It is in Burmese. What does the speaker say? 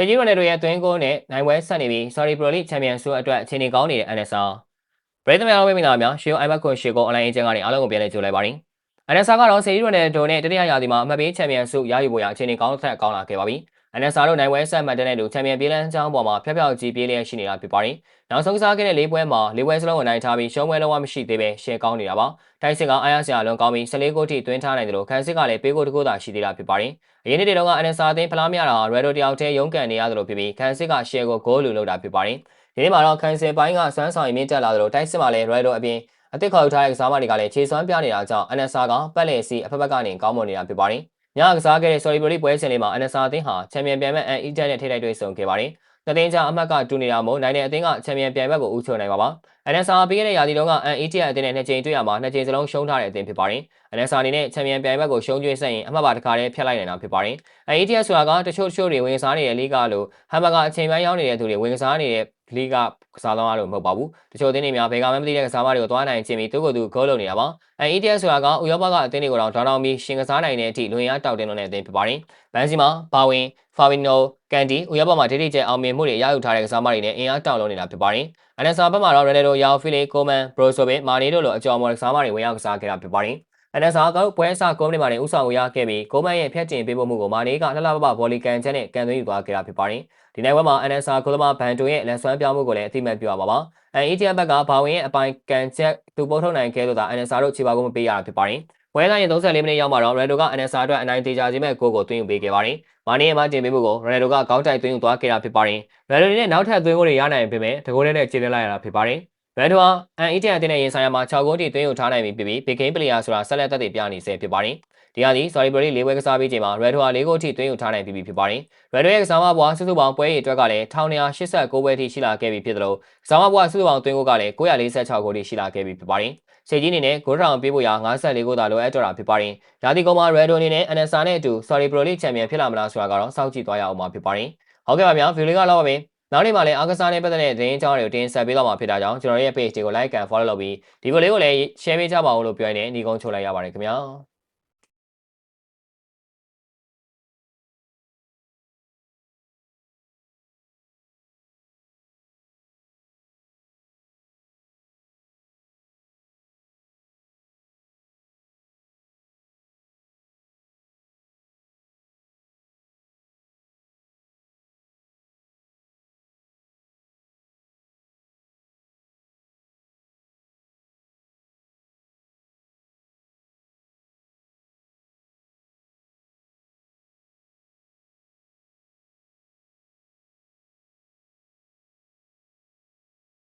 ဆယ်ကြီးရိုနယ်တို့ရဲ့သွင်းကိုနဲ့နိုင်ပွဲဆက်နေပြီး Saudi Pro League Champion ဆုအတွက်အခြေအနေကောင်းနေတဲ့ NSR ပရိသတ်များဝေးမိလာများရှေး iMac ကိုရှေးကို online အကျဉ်းကနေအားလုံးကိုပြန်လည်ကြိုလိုက်ပါရစေ။ NSR ကတော့ဆယ်ကြီးရိုနယ်တို့နဲ့တတိယရာသီမှာအမှတ်ပေး Champion ဆုရယူဖို့ရအခြေအနေကောင်းဆက်ကောင်းလာခဲ့ပါပြီ။ NSR တို့နိုင်ပွဲဆက်မှတ်တဲ့နဲ့တူ Champion ပြေးလန်းချောင်းပေါ်မှာဖျက်ဖျောက်ကြီးပြေးလျက်ရှိနေတာဖြစ်ပါတယ်။နောက်ဆုံးကစားခဲ့တဲ့၄ပွဲမှာ၄ပွဲစလုံးကိုနိုင်ထားပြီးရှုံးပွဲလုံးဝမရှိသေးပဲရှယ်ကောင်းနေတာပါ။တိုက်စစ်ကအားရစရာလွန်ကောင်းပြီး14ဂိုးထိတွင်းထားနိုင်တယ်လို့ခန်းစစ်ကလည်းပေးဂိုးတစ်ဂိုးသာရှိသေးတာဖြစ်ပါတယ်။အရင်နေ့တွေတုန်းက NSR အသင်းဖလားမရတာ Redo တယောက်တည်းရုန်းကန်နေရသလိုဖြစ်ပြီးခန်းစစ်ကရှယ်ကိုဂိုးလူလုပ်တာဖြစ်ပါတယ်။ဒီနေ့မှာတော့ခန်းစစ်ပိုင်းကစွမ်းဆောင်ရည်မြင့်တက်လာသလိုတိုက်စစ်မှာလည်း Redo အပြင်အသစ်ခေါ်ယူထားတဲ့ကစားမတွေကလည်းခြေစွမ်းပြနေတာကြောင့် NSR ကပတ်လည်စီအဖက်ဖက်ကနေကောင်းမွန်နေတာဖြစ်ပါတယ်။ ညကစားခဲ့တဲ့ Sorry Pro ပွဲစဉ်လေးမှာ NSR အသင်းဟာချန်ပီယံပြိုင်ဘက်အန်အီတက်နဲ့ထိတိုက်တွေ့ဆုံခဲ့ပါတယ်။ တသိန်းချအမှတ်ကတူနေတာမို့နိုင်တဲ့အသင်းကချန်ပီယံပြိုင်ဘက်ကိုဦးချိုနိုင်ပါပါ။ NSR ပြီးခဲ့တဲ့ရာသီတုန်းကအန်အီတက်အသင်းနဲ့နှစ်ကြိမ်တွေ့ရမှာနှစ်ကြိမ်စလုံးရှုံးထားတဲ့အသင်းဖြစ်ပါတယ်။ NSR အနေနဲ့ချန်ပီယံပြိုင်ဘက်ကိုရှုံးကျွေးဆက်ရင်အမှတ်ပါတစ်ခါတည်းဖျက်လိုက်နိုင်တာဖြစ်ပါတယ်။ ATS ဆိုတာကတချို့တချို့တွေဝင်စားနေတဲ့လိကလို့ဟမ်ဘဂါအချိန်ပိုင်းရောက်နေတဲ့သူတွေဝင်စားနေတဲ့လိကကစားသမားလို့မဟုတ်ပါဘူး။တချို့အသင်းတွေများဘယ်ကမှမသိတဲ့ကစားသမားတွေကိုသွားနိုင်ခြင်းပြီးသူ့ကိုယ်သူဂိုးလုံနေတာပါ။ ATS ဆိုတာကဥရောပကအသင်းတွေကိုတော့ဒေါင်းတောင်းပြီးရှင်ကစားနိုင်တဲ့အထိလွန်ရတောက်တင်လွန်တဲ့အသင်းဖြစ်ပါတယ်။ဘန်စီမှာပါဝင် ဖာဗီနိုကန်ဒီဥရောပမှာဒိဋ္ဌိကျအောင်မြင်မှုတွေရယူထားတဲ့ကစားသမားတွေနဲ့အင်အားတောက်လုံးနေတာဖြစ်ပါတယ်။ NSR ဘက်မှာတော့ Ronaldo, Yao Fili, Coman, Brozovic, Mane တို့လိုအကြော်မော်ကစားသမားတွေဝင်ရောက်ကစားခဲ့တာဖြစ်ပါတယ်။ NSR ကပွဲအစ9မိနစ်မှာတင်ဥဆောင်ရခဲ့ပြီးကိုမန်ရဲ့ဖြတ်ကျင်ပေးပို့မှုကိုမာနေကလှလှပပဗော်လီကန်ချက်နဲ့ကန်သွင်းယူသွားခဲ့တာဖြစ်ပါတယ်။ဒီနိုင်ပွဲမှာ NSR ကိုလမဘန်တိုရဲ့လက်စွမ်းပြောင်းမှုကိုလည်းအသိမှတ်ပြုရပါပါ။ NETN ဘက်ကဘာဝင်ရဲ့အပိုင်ကန်ချက်သူပုတ်ထုတ်နိုင်ခဲ့လို့သာ NSR တို့ခြေပါကုန်းမပေးရတာဖြစ်ပါတယ်။ ပွဲတိုင်း34မိနစ်ရောက်မှာတော့ Ronaldo က NSR အတွက်အနိုင်တေချာစေမဲ့ဂိုးကိုသွင်းယူပေးခဲ့ပါတယ်။မာနေရဲ့မတင်ပေးမှုကို Ronaldo ကခေါင်းတိုက်သွင်းယူသွားခဲ့တာဖြစ်ပါတယ်။ Ronaldo နဲ့နောက်ထပ်သွင်းဂိုးတွေရနိုင်ပေမဲ့တကိုးနဲ့ခြေသွင်းလိုက်ရတာဖြစ်ပါတယ်။ဗန်ဒိုဟာအန်အီတန်အတင်းနဲ့ရင်ဆိုင်ရမှာ6ဂိုးထိသွင်းယူထားနိုင်ပြီဖြစ်ပြီးဘေကိန်းပလီယာဆိုတာဆက်လက်သက်သေပြနေဆဲဖြစ်ပါတယ်။ ဒီကနေ့ sorry body ၄ပွဲကစားပြီးချိန်မှာ Red ဟာ၄ဂိုးထိသွင်းယူထားနိုင်ပြီဖြစ်ပါတယ်။ Red ရဲ့ကစားမဘွားစုစုပေါင်းပွဲရည်အတွက်ကလည်း1289ပွဲထိရှိလာခဲ့ပြီဖြစ်တယ်လို့ကစားမဘွားစုစုပေါင်းသွင်းဂိုးကလည်း946ဂိုးထိရှိလာခဲ့ပြီဖြစ်ပါတယ်။ချိန်ကြီးအနေနဲ့ဂိုးထောင်ပေးဖို့ရာ54ဂိုးသာလိုအပ်တော့တာဖြစ်ပါတယ်။ရာသီကုန်မှာ Red အနေနဲ့ NSR နဲ့အတူ sorry pro league champion ဖြစ်လာမလားဆိုတာကတော့စောင့်ကြည့်သွားရအောင်မှာဖြစ်ပါတယ်။ဟုတ်ကဲ့ပါဗျာဗီဒီယိုလေးကတော့ပါပဲ။နောက်နေ့မှလည်းအားကစားနဲ့ပတ်သက်တဲ့သတင်းအကြောင်းတွေကိုတင်ဆက်ပေးတော့မှာဖြစ်တာကြောင့်ကျွန်တော်ရဲ့ page တွေကို like and follow လုပ်ပြီးဒီဗီဒီယိုလေးကိုလည်း share ပေးကြပါဦးလို့ပြောရင်းနဲ့ညီကုန်းချုပ်လိုက်ရပါတယ်ခင်ဗျာ။